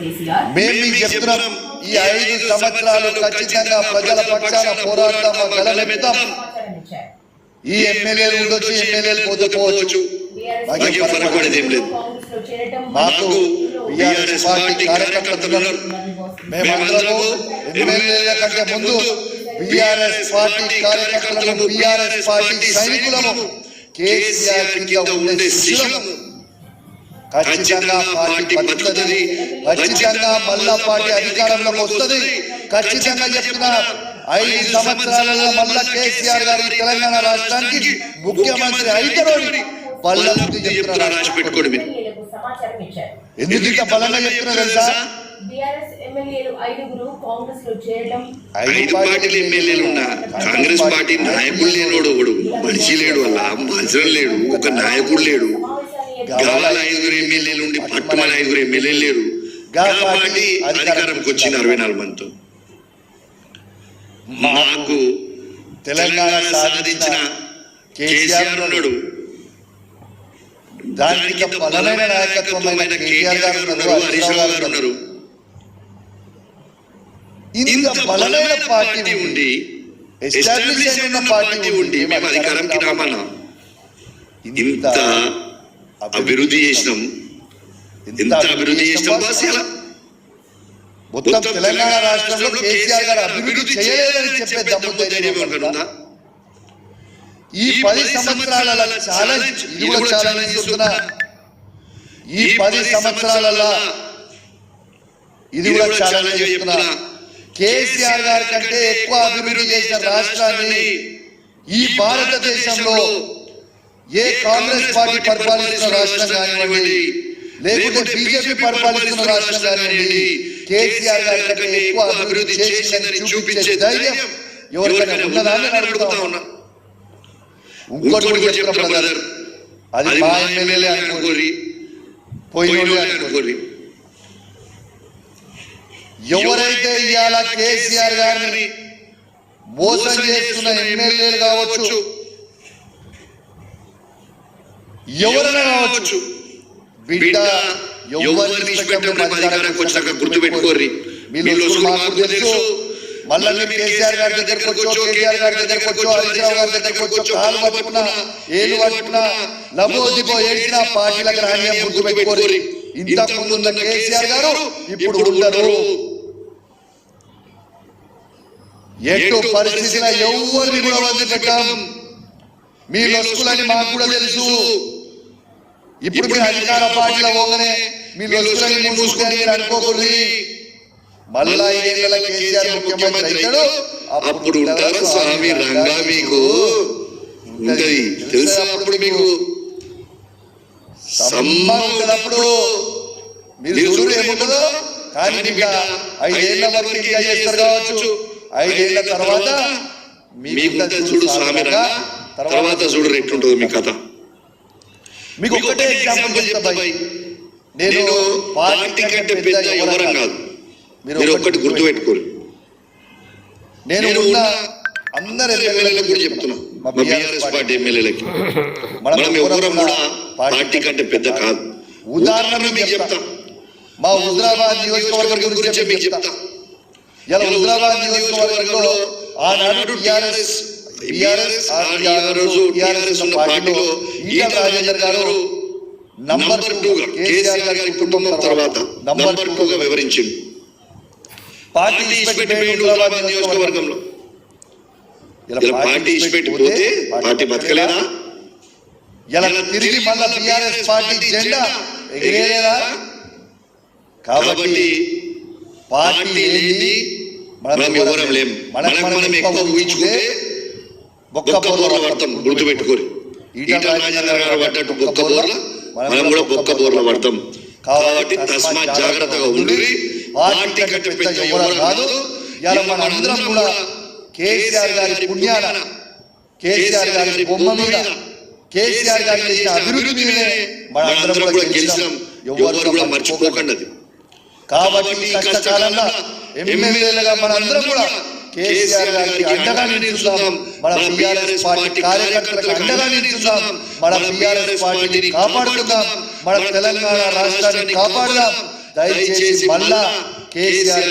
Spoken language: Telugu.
కేసీఆర్. మేము మీకు చెప్తున్నాం ఈ ఐదు సంవత్సరాలు ఖచ్చితంగా ప్రజల పక్షాన పోరాడతాం గలమెత్తాం ఈ ఎమ్మెల్యేలు ఉండొచ్చు ఎమ్మెల్యేలు పోతే పోవచ్చు. బీఆర్ఎస్ మాకేం బీఆర్ఎస్ పార్టీ కార్యకర్తలు మేమందరము ఎమ్మెల్యేల కంటే ముందు బీఆర్ఎస్ పార్టీ కార్యకర్తలము బీఆర్ఎస్ పార్టీ సైనికులము. కేసీఆర్ కింద ఉండే శిశులము ఖచ్చితంగా పార్టీ బతుకుతుంది ఖచ్చితంగా మళ్ళా పార్టీ అధికారంలోకి వస్తుంది. ఖచ్చితంగా చెప్తున్నా ఐదు సంవత్సరాలలో మళ్ళా కేసీఆర్ గారు తెలంగాణ రాష్ట్రానికి ముఖ్యమంత్రి మీరు ఎందుకు ఇంత బలంగా చెప్తున్నా తెలుసా? ఐదు పార్టీలు ఎమ్మెల్యేలు ఉన్నా కాంగ్రెస్ పార్టీ నాయకుడు లేనోడు ఒకడు మనిషి లేడు అలా మనుషులు లేడు ఒక నాయకుడు లేడు. సమావేశాన్ని గాల ఐదుగురు ఎమ్మెల్యేలు ఉండి పట్టుమని ఐదుగురు ఎమ్మెల్యేలు లేరు. గా పార్టీ అధికారంకి వచ్చింది అరవై నాలుగు మందితో. మాకు తెలంగాణ సాధించిన కేసీఆర్ ఉన్నాడు. దానికి బలమైన నాయకత్వమైన కేసీఆర్ గారు ఉన్నారు హరీష్ రావు గారు ఉన్నారు. ఇంత బలమైన పార్టీ ఉండి ఎస్టాబ్లిష్ అయిన పార్టీ ఉండి మేము అధికారంకి రామన్నా. ఇంత అభివృద్ధి చేసినాం. ఎంత అభివృద్ధి చేసినాం బాస్ ఇలా మొత్తం తెలంగాణ రాష్ట్రంలో కేసీఆర్ గారు అభివృద్ధి చేయలేదని చెప్పే దమ్ము ధైర్యం? ఈ పది సంవత్సరాల ఛాలెంజ్ ఇది కూడా ఛాలెంజ్ ఇస్తున్నా ఈ పది సంవత్సరాల ఇది కూడా ఛాలెంజ్ చెప్తున్నా కేసీఆర్ గారి కంటే ఎక్కువ అభివృద్ధి చేసిన రాష్ట్రాన్ని ఈ భారతదేశంలో ఏ కాంగ్రెస్ పార్టీ పరిపాలిస్తున్న రాష్ట్రం కానివ్వండి లేకుంటే బీజేపీ పరిపాలిస్తున్న రాష్ట్రం కానివ్వండి కేసీఆర్ గారి కంటే ఎక్కువ అభివృద్ధి చేసిందని చూపించే ధైర్యం ఎవరికైనా ఉన్నదా అని అడుగుతా ఉన్నా. ఇంకోటి కూడా చెప్తున్నా బ్రదర్ అది మా ఎమ్మెల్యేలే అనుకోరి అనుకోరి ఎవరైతే ఇవాళ కేసీఆర్ గారిని మోసం చేస్తున్న ఎమ్మెల్యేలు కావచ్చు ఎవరైనా కావచ్చు. బిడ్డ అధికారానికి వచ్చినాక గుర్తుపెట్టుకోర్రి. మీ లొసుగులు మాకు తెలుసు. మళ్ళీ మీరు కేసీఆర్ గారి దగ్గరకు వచ్చో కేటీఆర్ గారి దగ్గరకు వచ్చో హరీష్ రావు గారి దగ్గరకు వచ్చో కాలు పట్టుకున్నా ఏలు పట్టుకున్నా లబో దిబో ఏడిచిన పార్టీలకు రాని గుర్తు పెట్టుకోరి ఇంతకు ముందు ఉన్న కేసీఆర్ గారు ఇప్పుడు ఉండరు. ఎటు పరిస్థితిలో ఎవరిని కూడా వదిలిపెట్టాం? మీ లొసుకులని మాకు కూడా తెలుసు. ఇప్పుడు మీ అధికార పార్టీలో పోగానే మీ లొసుకులని మూసుకొని మీరు అనుకోకూడదు మళ్ళా ఐదేళ్ళ కేసీఆర్ ముఖ్యమంత్రి అవుతాడు అప్పుడు ఉంటారా స్వామి రంగా మీకు? ఉంటది తెలుసా అప్పుడు మీకు? సమ్మ ఉంటప్పుడు మీరు చూడు ఏముంటుందో? కానీ ఇంకా ఐదేళ్ళ వరకు ఇంకా చేస్తారు కావచ్చు. ఐదేళ్ళ తర్వాత మీకు చూడు స్వామి రంగా? తర్వాత చూడు ఎట్లుంటుందో మీ కథ. మీకు ఒకటే ఎగ్జాంపుల్ చెప్తా నేను పార్టీ కంటే పెద్ద ఎవరం కాదు. మీరు ఒక్కటి గుర్తుపెట్టుకోరు. నేను నేను ఉన్న ఉన్న అందరు ఎమ్మెల్యేలకు కూడా చెప్తున్నా. మా బీఆర్ఎస్ పార్టీ ఎమ్మెల్యేలకి. మనం ఎవరం కూడా పార్టీ కంటే పెద్ద కాదు. ఉదాహరణ మీకు చెప్తా. మా హుజరాబాద్ నియోజకవర్గం గురించి మీకు చెప్తా. ఇలా హుజరాబాద్ నియోజకవర్గంలో ఆనాడు టిఆర్ఎస్ టిఆర్ఎస్ ఆ రోజు టిఆర్ఎస్ ఉన్న పార్టీలో Etela Rajender garu number number two two KCR గారి కుటుంబం తర్వాత నంబర్ టూ గా వివరించింది. పార్టీ పార్టీ ఇచ్చిపెట్టి పోయిండు హుజరాబాద్ నియోజకవర్గంలో. ఇలా పార్టీ ఇచ్చిపెట్టి పోతే పార్టీ బతకలేదా? ఇలా తిరిగి మళ్ళా టిఆర్ఎస్ పార్టీ జెండా ఎగిరేదా కాబట్టి పార్టీ లేని మనం ఎవరం లేం. మనకు మనం ఎక్కువ ఊహించుకుంటే బొక్క బోర్ల పడతాం గుర్తుపెట్టుకోరు. ఈటల రాజేందర్ గారు పడ్డట్టు బొక్క బోర్ల మనం కూడా బొక్క బోర్ల పడతాం కాబట్టి తస్మాత్ జాగ్రత్తగా ఉండి పార్టీ కంటే పెద్ద ఎవరం కాదు. ఇలా మన అందరం కూడా కేసీఆర్ గారి పుణ్యాన కేసీఆర్ గారి బొమ్మ మీద కేసీఆర్ గారి చేసిన అభివృద్ధి మీదనే మన అందరం కూడా గెలిచినాం. ఎవరు కూడా మర్చిపోకండి అది. కాబట్టి ఈ కష్టకాలంలో ఎమ్మెల్యేలుగా మనందరం కూడా కేసీఆర్ గారికి అండగా నిలుచున్నాం మన బీఆర్ఎస్ పార్టీ కార్యకర్తలకు అండగా నిలుచున్నాం. మన బీఆర్ఎస్ పార్టీని కాపాడుకుందాం. మన తెలంగాణ రాష్ట్రాన్ని కాపాడుదాం. దయచేసి మళ్ళా కేసీఆర్